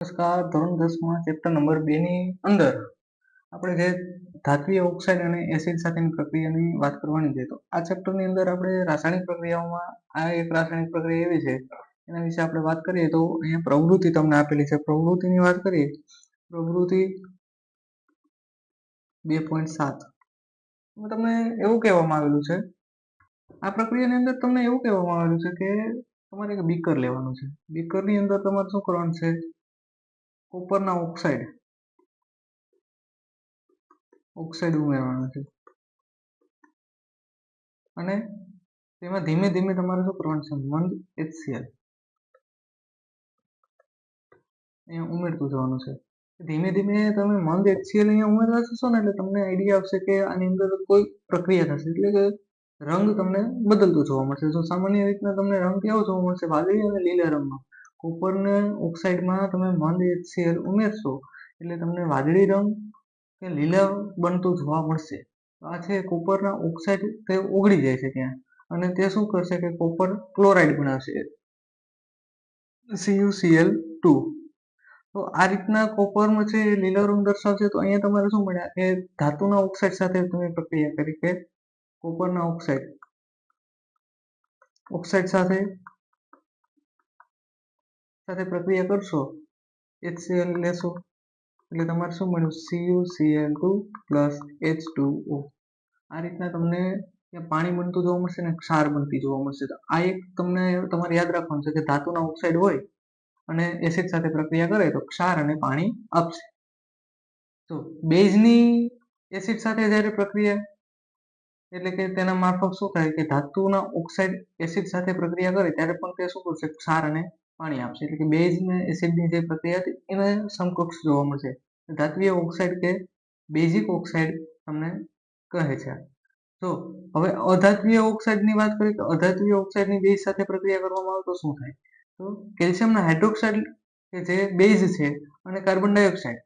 નમસ્કાર, ધોરણ દસમાં ચેપ્ટર નંબર બે ની અંદર આપણે જે ધાત્વીય ઓક્સાઇડ અને એસિડ સાથેની પ્રક્રિયાની વાત કરવાની છે. તો આ ચેપ્ટરની અંદર આપણે રાસાયણિક પ્રક્રિયાઓમાં, આ એક રાસાયણિક પ્રક્રિયા એવી છે, એના વિશે આપણે વાત કરીએ તો અહીંયા પ્રવૃત્તિ તમને આપેલી છે. પ્રવૃત્તિની વાત કરીએ, પ્રવૃત્તિ બે પોઈન્ટ સાત. તમને એવું કહેવામાં આવેલું છે, આ પ્રક્રિયાની અંદર તમને એવું કહેવામાં આવેલું છે કે તમારે એક બીકર લેવાનું છે. બીકરની અંદર તમારે શું કરવાનું છે? કોપરના ઓક્સાઇડ ઓક્સાઇડ ઉમેરવાનો છે. અને તેમાં ધીમે ધીમે તમારે શું કરવાનું છે? મંદ એચસીએલ અહીંયા ઉમેરતું જવાનું છે. ધીમે ધીમે તમે મંદ એચસીએલ અહીંયા ઉમેરતા થશો ને એટલે તમને આઈડિયા આવશે કે આની અંદર કોઈ પ્રક્રિયા થશે. એટલે કે રંગ તમને બદલતો જોવા મળશે. જો સામાન્ય રીતના તમને રંગ કેવો જોવા મળશે? વાદળી અને લીલા રંગમાં. કોપરને ઓક્સાઇડમાં તમે મંદ એચસીએલ ઉમેરશો એટલે તમને વાદળી રંગ કે લીલા બનતું જોવા મળશે. આ છે કોપરના ઓક્સાઇડ તે ઓગળી જાય છે ત્યાં. અને તે શું કરશે કે કોપર ક્લોરાઇડ બનાવશે. સીયુસીએલ ટુ તો આ રીતના કોપરમાં છે લીલો રંગ દર્શાવશે. તો અહીંયા તમારે શું મળ્યા? કે ધાતુના ઓક્સાઇડ સાથે તમે પ્રક્રિયા કરી કે કોપરના ઓક્સાઇડ ઓક્સાઇડ સાથે સાથે પ્રક્રિયા કરશો? HCl લેશો. એટલે તમારે શું મળ્યું? CuCl2 plus H two O આ રીતના તમને પાણી બનતું જોવા મળશે ને ક્ષાર બનતી જોવા મળશે. તો આ એક તમને તમારે યાદ રાખવાનું છે કે ધાતુના ઓક્સાઇડ હોય અને એસિડ સાથે પ્રક્રિયા કરે તો ક્ષાર અને પાણી આપશે. તો બેઝની એસિડ સાથે જ્યારે પ્રક્રિયા એટલે કે તેના મારફત શું થાય કે ધાતુના ઓક્સાઇડ એસિડ સાથે પ્રક્રિયા કરે ત્યારે પણ તે શું કરશે? ક્ષાર અને પાણી આપશે. એટલે કે બેઝ ને એસિડની જે પ્રક્રિયા હતી, એને સમકક્ષ જોવા મળશે. ધાત્વીય ઓક્સાઇડ કે બેઝિક ઓક્સાઇડ તમને કહે છે. તો હવે અધાત્વીય ઓક્સાઇડની વાત કરીએ તો અધાત્વીય ઓક્સાઇડની બેઝ સાથે પ્રક્રિયા કરવામાં આવે તો શું થાય? તો કેલ્શિયમના હાઇડ્રોક્સાઇડ કે જે બેઝ છે અને કાર્બન ડાયોક્સાઇડ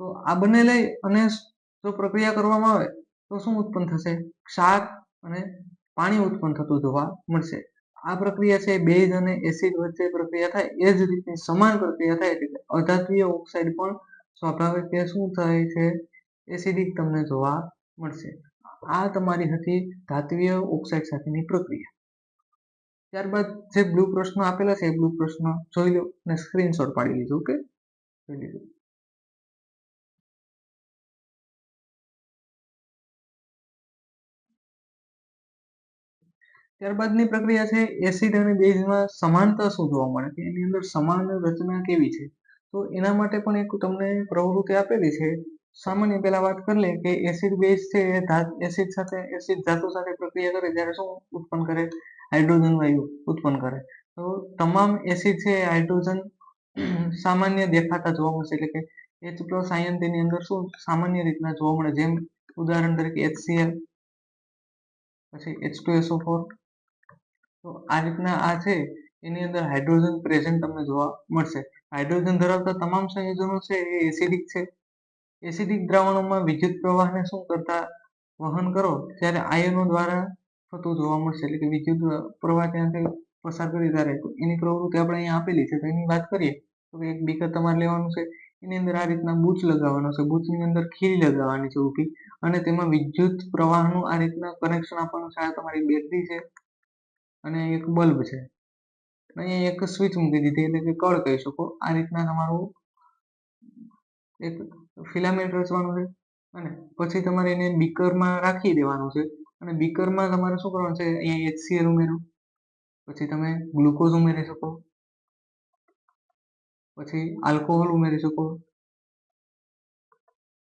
તો આ બંને લઈ અને જો પ્રક્રિયા કરવામાં આવે તો શું ઉત્પન્ન થશે? ક્ષાર અને પાણી ઉત્પન્ન થતું જોવા મળશે. આ પ્રક્રિયા છે, બેઝ અને એસિડ વચ્ચે પ્રક્રિયા થાય, એ જ રીતની સમાન પ્રક્રિયા થાય, એટલે અધાત્વીય ઓક્સાઇડ પણ સ્વાભાવિક કે શું થાય છે એસિડિક તમને જોવા મળશે. આ તમારી હતી ધાત્વીય ઓક્સાઇડ સાથેની પ્રક્રિયા. ત્યારબાદ જે બ્લુ પ્રશ્ન આપેલા છે, એ બ્લુ પ્રશ્ન જોઈ લો અને સ્ક્રીનશોટ પાડી લીધો કે જોઈ લીધું. ત્યારબાદની પ્રક્રિયા છે એસિડ અને બેઝમાં સમાનતા શું જોવા મળે કે એની અંદર સમાન રચના કેવી છે? તો એના માટે પણ એક તમને પ્રવૃત્તિ આપેલી છે. સામાન્ય પહેલા વાત કરી લે કે એસિડ બેઝ છે એ એસિડ સાથે, એસિડ ધાતુ સાથે પ્રક્રિયા કરે ત્યારે શું ઉત્પન્ન કરે? હાઇડ્રોજન વાયુ ઉત્પન્ન કરે. તો તમામ એસિડ છે હાઇડ્રોજન સામાન્ય દેખાતા જોવા મળશે. એટલે કે એચ પ્લસ આયન તેની અંદર શું સામાન્ય રીતના જોવા મળે. જેમ ઉદાહરણ તરીકે HCl પછી H2SO4 તો આ રીતના આ છે, એની અંદર હાઇડ્રોજન પ્રેઝન્ટ તમને જોવા મળશે. હાઇડ્રોજન ધરાવતા તમામ સંયોજનો છે, એ એસિડિક છે. એસિડિક દ્રાવણોમાં વિદ્યુત પ્રવાહને શું કરતા વહન કરો? ત્યારે આયનો દ્વારા થતું જોવા મળશે, એટલે કે વિદ્યુત પ્રવાહ ત્યાંથી પસાર કરી ત્યારે એની પ્રવૃત્તિ આપણે અહીંયા આપેલી છે, તો એની વાત કરીએ, તો એક બીકર તમારે લેવાનું છે. એની અંદર આ રીતના બૂચ લગાવવાનો છે. બૂચની અંદર ખીરી લગાવવાની છે ઊભી, અને તેમાં વિદ્યુત પ્રવાહનું આ રીતના કનેક્શન આપવાનું છે. આ તમારી બેટરી છે. અને એક બલ્બ છે. અહીંયા એક સ્વિચ મૂકી દીધી એટલે કે કળ કહી શકો. આ રીતના તમારું એક ફિલામેન્ટ રચવાનું છે અને પછી તમારે એને બીકરમાં રાખી દેવાનું છે. અને બીકરમાં તમારે શું કરવાનું છે? અહીંયા એચસીએલ ઉમેરો. પછી તમે ગ્લુકોઝ ઉમેરી શકો. પછી આલ્કોહોલ ઉમેરી શકો.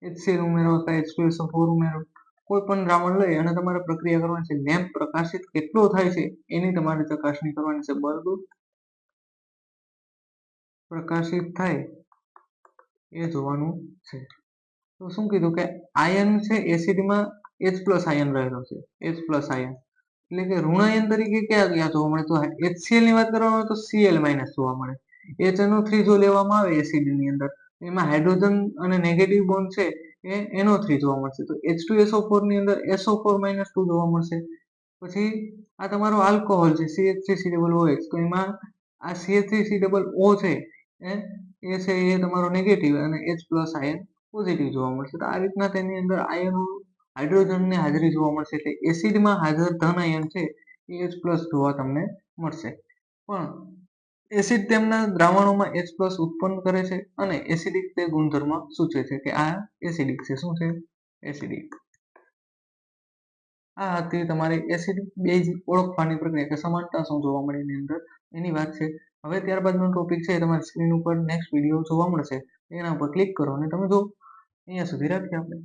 એચસીએલ ઉમેરો અથવા H2SO4 ઉમેરો. કોઈ પણ દ્રાવણ લઈ અને તમારે પ્રક્રિયા કરવાની છે લેમ્પ પ્રકાશિત કેટલો થાય છે, એની તમારે ચકાસણી કરવાની છે. બલ્બ પ્રકાશિત થાય એ જોવાનું છે. તો શું કીધું કે આયન છે એસિડમાં એચ પ્લસ આયન રહેલો છે એચ પ્લસ આયન એટલે કે ઋણ આયન તરીકે ક્યાં ક્યાં જોવા મળે? તો એચસીએલની વાત કરવામાં તો સીએલ માઇનસ જોવા મળે. HNO3 જો લેવામાં આવે એસિડની અંદર. એમાં હાઇડ્રોજન અને નેગેટિવ બોન્ડ છે એ NO3 જોવા મળશે. તો H2SO4 ની અંદર SO4 માઇનસ ટુ જોવા મળશે. પછી આ તમારો આલ્કોહોલ છે CH3COOH તો એમાં આ CH3COO છે, એ એ છે, એ તમારો નેગેટિવ અને એચ પ્લસ આયન પોઝિટિવ જોવા મળશે. તો આ રીતના તેની અંદર આયનો હાઇડ્રોજનની હાજરી જોવા મળશે. એટલે એસિડમાં હાજર ધન આયન છે, એ એચ પ્લસ જોવા તમને મળશે. પણ એસિડ તેમના દ્રાવણોમાં એચ પ્લસ ઉત્પન્ન કરે છે અને એસિડિક તે ગુણધર્મ સૂચવે છે કે આ એસિડિક છે. શું છે? એસિડિક. આ હતી તમારી એસિડિક બેઝ ઓળખવાની પ્રક્રિયા કે સમાનતા શું જોવા મળે એની અંદર? એની વાત છે. હવે ત્યારબાદનો ટોપિક છે તમારી સ્ક્રીન ઉપર નેક્સ્ટ વીડિયો જોવા મળશે. એના ઉપર ક્લિક કરો અને તમે જો અહીંયા સુધી રાખીએ આપણે